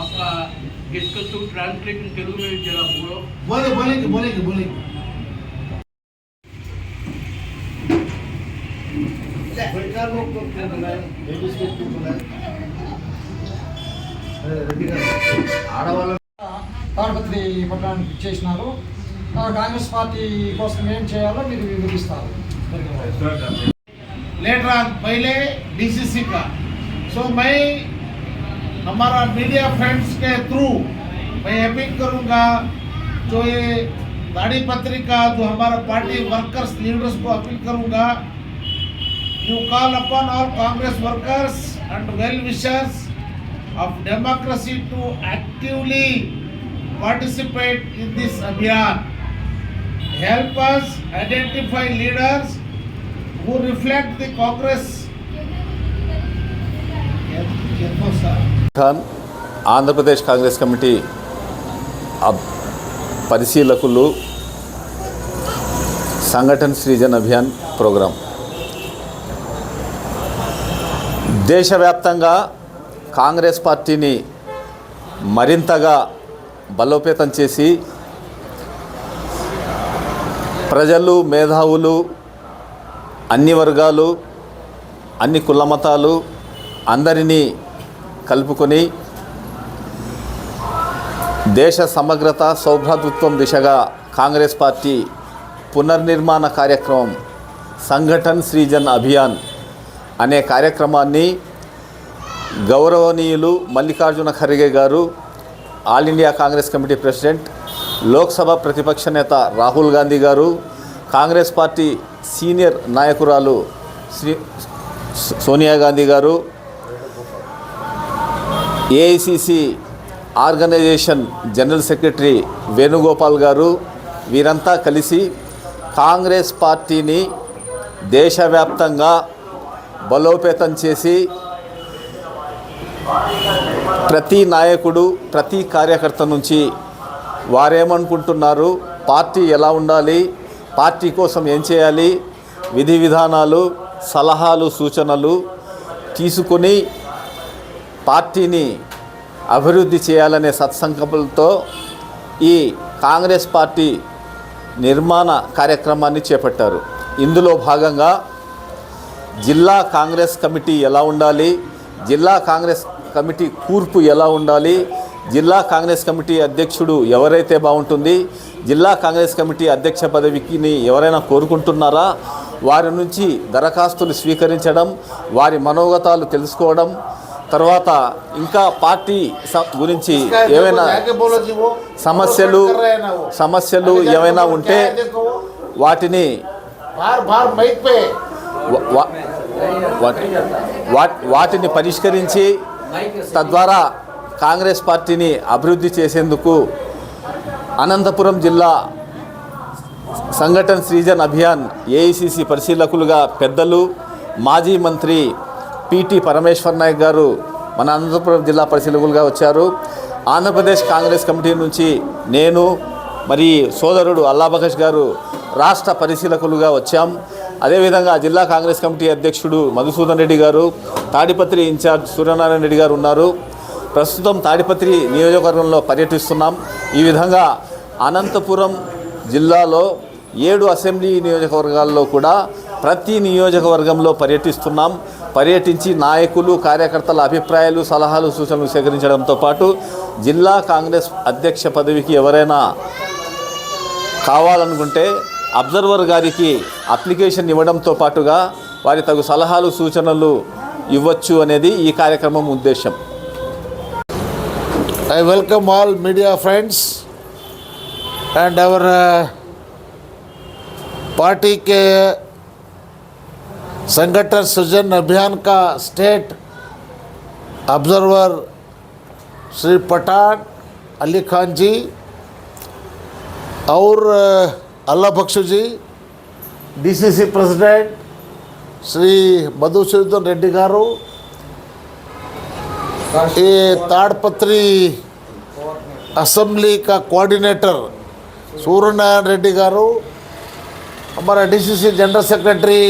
आपका इसको तुम ट्रांसलेट बोलो बोले बोलेंगे बोलेंगे बोलेंगे తాడపత్రి పట్టణానికి ఇచ్చేసినారు. కాంగ్రెస్ పార్టీ కోసం ఏం చేయాలో మీరు వివరిస్తారు. లేటర్ ఆన్ పైలే డిసిసి కా. సో మై हमारा मीडिया फ्रेंड्स के थ्रू मैं अपील करूँगा, जो ये दाढ़ी पत्रिका, जो हमारा पार्टी वर्कर्स लीडर्स को अपील करूँगा you call upon all Congress workers and well wishers of democracy to actively participate in this अभियान help us identify leaders who reflect the Congress sir Khan Andhra Pradesh Congress committee పరిశీలకులు Sangathan Srujan Abhiyan programme. దేశవ్యాప్తంగా కాంగ్రెస్ పార్టీని మరింతగా బలోపేతం చేసి ప్రజలు మేధావులు అన్ని వర్గాలు అన్ని కుల మతాలు అందరినీ కలుపుకొని దేశ సమగ్రత సౌభ్రాతృత్వం దిశగా కాంగ్రెస్ పార్టీ పునర్నిర్మాణ కార్యక్రమం సంఘటన్ సృజన్ అభియాన్ అనే కార్యక్రమాన్ని గౌరవనీయులు Mallikarjuna Kharge garu All India Congress Committee president Lok Sabha ప్రతిపక్ష నేత రాహుల్ గాంధీ గారు కాంగ్రెస్ పార్టీ సీనియర్ నాయకురాలు Shri Sonia Gandhi garu AICC organisation general secretary Venugopal garu వీరంతా కలిసి కాంగ్రెస్ పార్టీని దేశవ్యాప్తంగా బలోపేతం చేసి ప్రతి నాయకుడు ప్రతి కార్యకర్త నుంచి వారేమనుకుంటున్నారు పార్టీ ఎలా ఉండాలి పార్టీ కోసం ఏం చేయాలి విధి విధానాలు సలహాలు సూచనలు తీసుకొని పార్టీని అభివృద్ధి చేయాలనే సత్సంకల్పంతో ఈ కాంగ్రెస్ పార్టీ నిర్మాణ కార్యక్రమాన్ని చేపట్టారు. ఇందులో భాగంగా జిల్లా కాంగ్రెస్ కమిటీ ఎలా ఉండాలి జిల్లా కాంగ్రెస్ కమిటీ కూర్పు ఎలా ఉండాలి జిల్లా కాంగ్రెస్ కమిటీ అధ్యక్షుడు ఎవరైతే బాగుంటుంది జిల్లా కాంగ్రెస్ కమిటీ అధ్యక్ష పదవికిని ఎవరైనా కోరుకుంటున్నారా వారి నుంచి దరఖాస్తులు స్వీకరించడం వారి మనోగతాలు తెలుసుకోవడం తర్వాత ఇంకా పార్టీ గురించి ఏమైనా సమస్యలు సమస్యలు ఏమైనా ఉంటే వాటిని వాటిని పరిష్కరించి తద్వారా కాంగ్రెస్ పార్టీని అభివృద్ధి చేసేందుకు అనంతపురం జిల్లా సంఘటన సృజన్ అభియాన్ ఏఐసిసి పరిశీలకులుగా పెద్దలు మాజీ మంత్రి పిటి పరమేశ్వర్ నాయక్ గారు మన అనంతపురం జిల్లా పరిశీలకులుగా వచ్చారు. ఆంధ్రప్రదేశ్ కాంగ్రెస్ కమిటీ నుంచి నేను మరి సోదరుడు అల్లాబకష్ గారు రాష్ట్ర పరిశీలకులుగా వచ్చాం. అదేవిధంగా జిల్లా కాంగ్రెస్ కమిటీ అధ్యక్షుడు మధుసూదన్ రెడ్డి గారు తాడిపత్రి ఇన్ఛార్జ్ సూర్యనారాయణ రెడ్డి గారు ఉన్నారు. ప్రస్తుతం తాడిపత్రి నియోజకవర్గంలో పర్యటిస్తున్నాం. ఈ విధంగా అనంతపురం జిల్లాలో ఏడు అసెంబ్లీ నియోజకవర్గాల్లో కూడా ప్రతి నియోజకవర్గంలో పర్యటిస్తున్నాం. పర్యటించి నాయకులు కార్యకర్తల అభిప్రాయాలు సలహాలు సూచనలు సేకరించడంతో పాటు జిల్లా కాంగ్రెస్ అధ్యక్ష పదవికి ఎవరైనా కావాలనుకుంటే అబ్జర్వర్ గారికి అప్లికేషన్ ఇవ్వడంతో పాటుగా వారి తగు సలహాలు సూచనలు ఇవ్వచ్చు అనేది ఈ కార్యక్రమం ఉద్దేశం I welcome all media friends and our పార్టీకే संगठन सृजन अभियान का स्टेट ऑब्जर्वर श्री पठान अली खान जी और अल्लाह बख्शु जी डीसीसी प्रेसिडेंट श्री मधुसूदन रेड्डी गारू ये ताड़पत्री असेंबली का कोऑर्डिनेटर सूर्यनारायण रेड्डी गारू हमारा डीसीसी जनरल सेक्रेटरी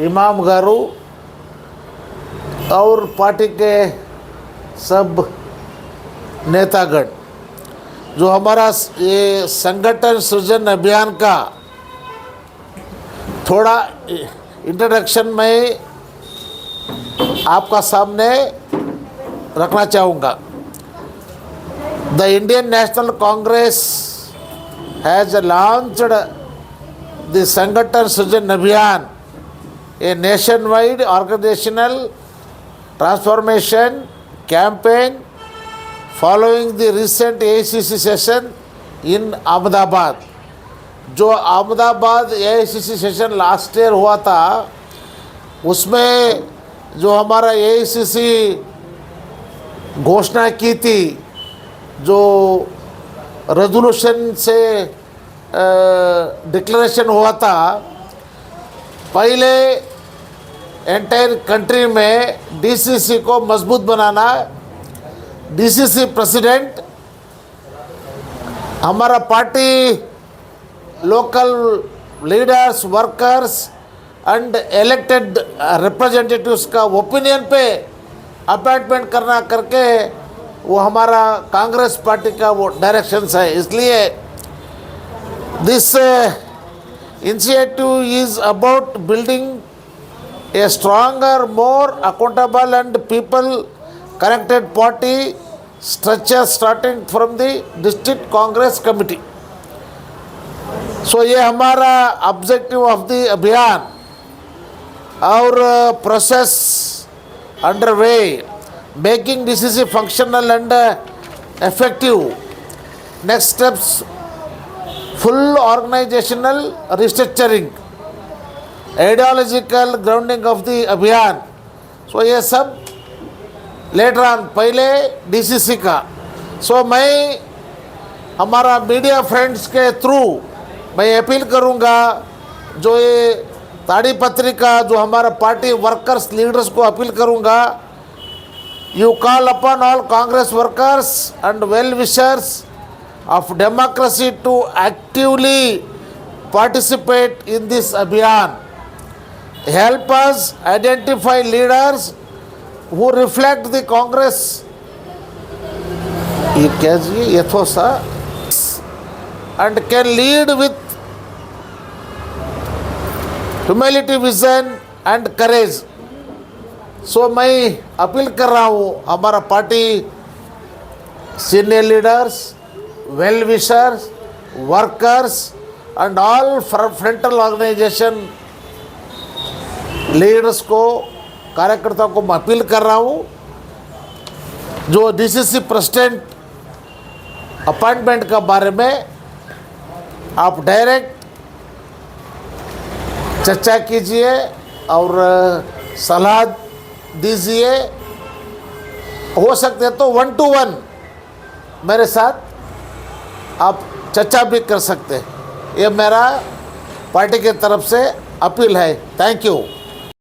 इमाम गारू और पार्टी के सब नेतागण, जो हमारा ये संगठन सृजन अभियान का थोड़ा इंट्रोडक्शन में आपका सामने रखना चाहूँगा। The Indian National Congress has launched the Sangathan Srijan Abhiyan a nationwide organizational transformation campaign following the recent AICC session in Ahmedabad. जो Ahmedabad a session last year हुआ था उसमें जो हमारा ए घोषणा की थी जो रेजोल्यूशन से डिक्लेरेशन हुआ था पहले एंटायर कंट्री में डीसीसी को मज़बूत बनाना डीसीसी प्रेसिडेंट, हमारा party, local leaders, workers and elected representatives का ओपिनियन पे अपॉइंटमेंट करना करके वो हमारा कांग्रेस पार्टी का वो डायरेक्शंस है। इसलिए this initiative is about building a stronger, more accountable and people connected party structure starting from the district congress committee. So ये हमारा ऑब्जेक्टिव ऑफ द अभियान और process under way making DCC functional and effective. Next steps full organizational restructuring, ideological grounding of the अभियान so ये सब later on पहले DCC का so मैं हमारा मीडिया फ्रेंड्स के थ्रू मैं अपील करूँगा जो ये ताड़ी पत्रिका जो हमारा पार्टी वर्कर्स लीडर्स को अपील करूँगा you call upon all Congress workers and well wishers of democracy to actively participate in this abhiyan. Help us identify leaders who reflect the Congress. ये क्या जी यथोस and can lead with humility, vision and courage. सो मैं appeal कर रहा हूँ हमारा party senior leaders well wishers, workers, and all frontal organization leaders को, कार्यकर्ताओं को मैं अपील कर रहा हूँ, जो डीसीसी प्रेसिडेंट अपॉइंटमेंट का बारे में आप डायरेक्ट चर्चा कीजिए और सलाह दीजिए। हो सकते तो वन टू वन मेरे साथ आप चर्चा भी कर सकते हैं। ये मेरा पार्टी के तरफ़ से अपील है। Thank you